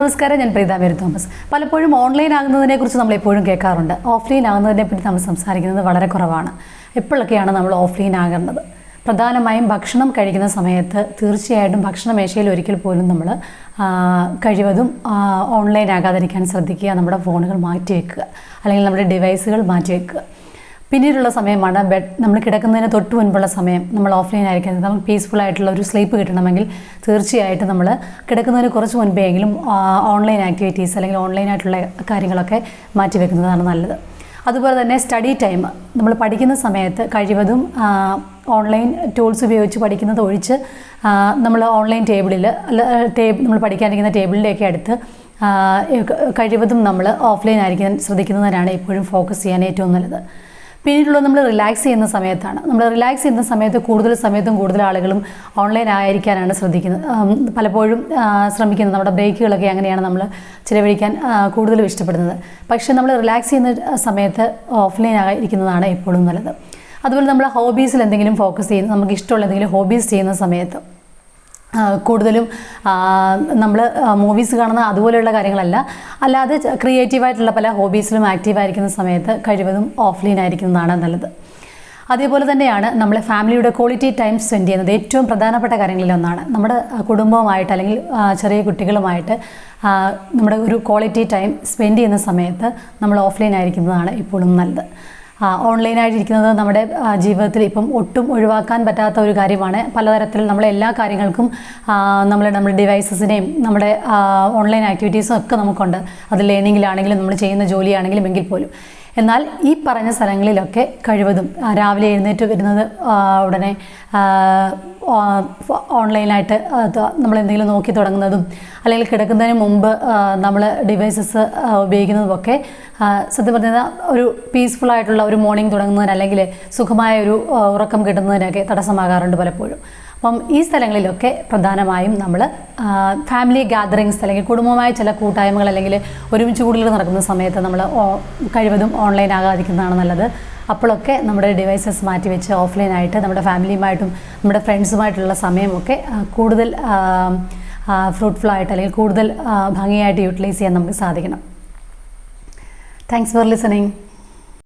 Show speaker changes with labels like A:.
A: നമസ്കാരം ഞാൻ Preetha Mary Thomas. പലപ്പോഴും ഓൺലൈൻ ആകുന്നതിനെ കുറിച്ച് നമ്മൾ എപ്പോഴും കേൾക്കാറുണ്ട്. ഓഫ്ലൈൻ ആകുന്നതിനെ പറ്റി നമ്മൾ സംസാരിക്കുന്നത് വളരെ കുറവാണ്. എപ്പോഴൊക്കെയാണ് നമ്മൾ ഓഫ്ലൈൻ ആകുന്നത് പ്രധാനമായും ഭക്ഷണം കഴിക്കുന്ന സമയത്ത് തീർച്ചയായിട്ടും ഭക്ഷണ മേശയിൽ ഒരിക്കൽ പോലും നമ്മൾ കഴിവതും ഓൺലൈൻ ആകാതിരിക്കാൻ ശ്രദ്ധിക്കുക നമ്മുടെ ഫോണുകൾ മാറ്റി വെക്കുക അല്ലെങ്കിൽ നമ്മുടെ ഡിവൈസുകൾ മാറ്റി വെക്കുക പിന്നീടുള്ള സമയമാണ് ബെഡ് നമ്മൾ കിടക്കുന്നതിന് തൊട്ട് മുൻപുള്ള സമയം നമ്മൾ ഓഫ്ലൈൻ ആയിരിക്കുന്നത് നമുക്ക് പീസ്ഫുൾ ആയിട്ടുള്ള ഒരു സ്ലീപ്പ് കിട്ടണമെങ്കിൽ തീർച്ചയായിട്ടും നമ്മൾ കിടക്കുന്നതിന് കുറച്ച് മുൻപെങ്കിലും ഓൺലൈൻ ആക്ടിവിറ്റീസ് അല്ലെങ്കിൽ ഓൺലൈൻ ആയിട്ടുള്ള കാര്യങ്ങളൊക്കെ മാറ്റി വെക്കുന്നതാണ് നല്ലത്. അതുപോലെ തന്നെ സ്റ്റഡി ടൈം നമ്മൾ പഠിക്കുന്ന സമയത്ത് കഴിവതും ഓൺലൈൻ ടൂൾസ് ഉപയോഗിച്ച് പഠിക്കുന്നത് ഒഴിച്ച് നമ്മൾ ഓൺലൈൻ ടേബിളിൽ അല്ല ടേബ് നമ്മൾ പഠിക്കാനിരിക്കുന്ന ടേബിളിന്റെയൊക്കെ അടുത്ത് കഴിവതും നമ്മൾ ഓഫ്ലൈൻ ആയിരിക്കാൻ ശ്രദ്ധിക്കുന്നതിനാണ് എപ്പോഴും ഫോക്കസ് ചെയ്യാൻ ഏറ്റവും നല്ലത്. പിന്നീടുള്ളത് നമ്മൾ റിലാക്സ് ചെയ്യുന്ന സമയത്താണ്. നമ്മൾ റിലാക്സ് ചെയ്യുന്ന സമയത്ത് കൂടുതൽ സമയത്തും കൂടുതൽ ആളുകളും ഓൺലൈൻ ആയിരിക്കാനാണ് ശ്രദ്ധിക്കുന്നത്. പലപ്പോഴും ശ്രമിക്കുന്നത്. നമ്മുടെ ബ്രേക്കുകളൊക്കെ അങ്ങനെയാണ് നമ്മൾ ചിലവഴിക്കാൻ കൂടുതലും ഇഷ്ടപ്പെടുന്നത്. പക്ഷേ നമ്മൾ റിലാക്സ് ചെയ്യുന്ന സമയത്ത് ഓഫ്ലൈൻ ആയിരിക്കുന്നതാണ് എപ്പോഴും നല്ലത്. അതുപോലെ നമ്മൾ ഹോബീസിൽ എന്തെങ്കിലും ഫോക്കസ് ചെയ്യുന്ന നമുക്ക് ഇഷ്ടമുള്ള എന്തെങ്കിലും ഹോബീസ് ചെയ്യുന്ന സമയത്ത് കൂടുതലും നമ്മൾ മൂവീസ് കാണുന്ന അതുപോലെയുള്ള കാര്യങ്ങളല്ല. അല്ലാതെ ക്രിയേറ്റീവായിട്ടുള്ള പല ഹോബീസിലും ആക്റ്റീവായിരിക്കുന്ന സമയത്ത് കഴിവതും ഓഫ്ലൈൻ ആയിരിക്കുന്നതാണ് നല്ലത്. അതേപോലെ തന്നെയാണ് നമ്മളെ ഫാമിലിയുടെ ക്വാളിറ്റി ടൈം സ്പെൻഡ് ചെയ്യുന്നത് ഏറ്റവും പ്രധാനപ്പെട്ട കാര്യങ്ങളിലൊന്നാണ്. നമ്മുടെ കുടുംബവുമായിട്ട് അല്ലെങ്കിൽ ചെറിയ കുട്ടികളുമായിട്ട് നമ്മുടെ ഒരു ക്വാളിറ്റി ടൈം സ്പെൻഡ് ചെയ്യുന്ന സമയത്ത് നമ്മൾ ഓഫ്ലൈൻ ആയിരിക്കുന്നതാണ് ഇപ്പോഴും നല്ലത്. ഓൺലൈനായിട്ടിരിക്കുന്നത് നമ്മുടെ ജീവിതത്തിൽ ഇപ്പം ഒട്ടും ഒഴിവാക്കാൻ പറ്റാത്ത ഒരു കാര്യമാണ്. പലതരത്തിൽ നമ്മളെ എല്ലാ കാര്യങ്ങൾക്കും നമ്മൾ നമ്മുടെ ഡിവൈസസിനെയും നമ്മുടെ ഓൺലൈൻ ആക്ടിവിറ്റീസും ഒക്കെ നമുക്കുണ്ട്. അത് ലേണിങ്ങിലാണെങ്കിലും നമ്മൾ ചെയ്യുന്ന ജോലിയാണെങ്കിലും എങ്കിൽ പോലും. എന്നാൽ ഈ പറഞ്ഞ സ്ഥലങ്ങളിലൊക്കെ കഴിവതും രാവിലെ എഴുന്നേറ്റ് വരുന്നത് ഉടനെ ഓൺലൈനായിട്ട് നമ്മൾ എന്തെങ്കിലും നോക്കി തുടങ്ങുന്നതും അല്ലെങ്കിൽ കിടക്കുന്നതിന് മുമ്പ് നമ്മൾ ഡിവൈസസ് ഉപയോഗിക്കുന്നതുമൊക്കെ സത്യം പറഞ്ഞാൽ ഒരു പീസ്ഫുൾ ആയിട്ടുള്ള ഒരു മോർണിംഗ് തുടങ്ങുന്നതിന് അല്ലെങ്കിൽ സുഖമായ ഒരു ഉറക്കം കിട്ടുന്നതിനൊക്കെ തടസ്സമാകാറുണ്ട് പലപ്പോഴും. അപ്പം ഈ സ്ഥലങ്ങളിലൊക്കെ പ്രധാനമായും നമ്മൾ ഫാമിലി ഗാദറിങ്സ് അല്ലെങ്കിൽ കുടുംബമായ ചില കൂട്ടായ്മകൾ അല്ലെങ്കിൽ ഒരുമിച്ച് കൂടുതൽ നടക്കുന്ന സമയത്ത് നമ്മൾ കഴിവതും ഓൺലൈൻ ആകാതിരിക്കുന്നതാണ് നല്ലത്. അപ്പോഴൊക്കെ നമ്മുടെ ഡിവൈസസ് മാറ്റി വെച്ച് ഓഫ്ലൈനായിട്ട് നമ്മുടെ ഫാമിലിയുമായിട്ടും നമ്മുടെ ഫ്രണ്ട്സുമായിട്ടുള്ള സമയമൊക്കെ കൂടുതൽ ഫ്രൂട്ട്ഫുൾ ആയിട്ട് അല്ലെങ്കിൽ കൂടുതൽ ഭംഗിയായിട്ട് യൂട്ടിലൈസ് ചെയ്യാൻ നമുക്ക് സാധിക്കണം. Thanks for listening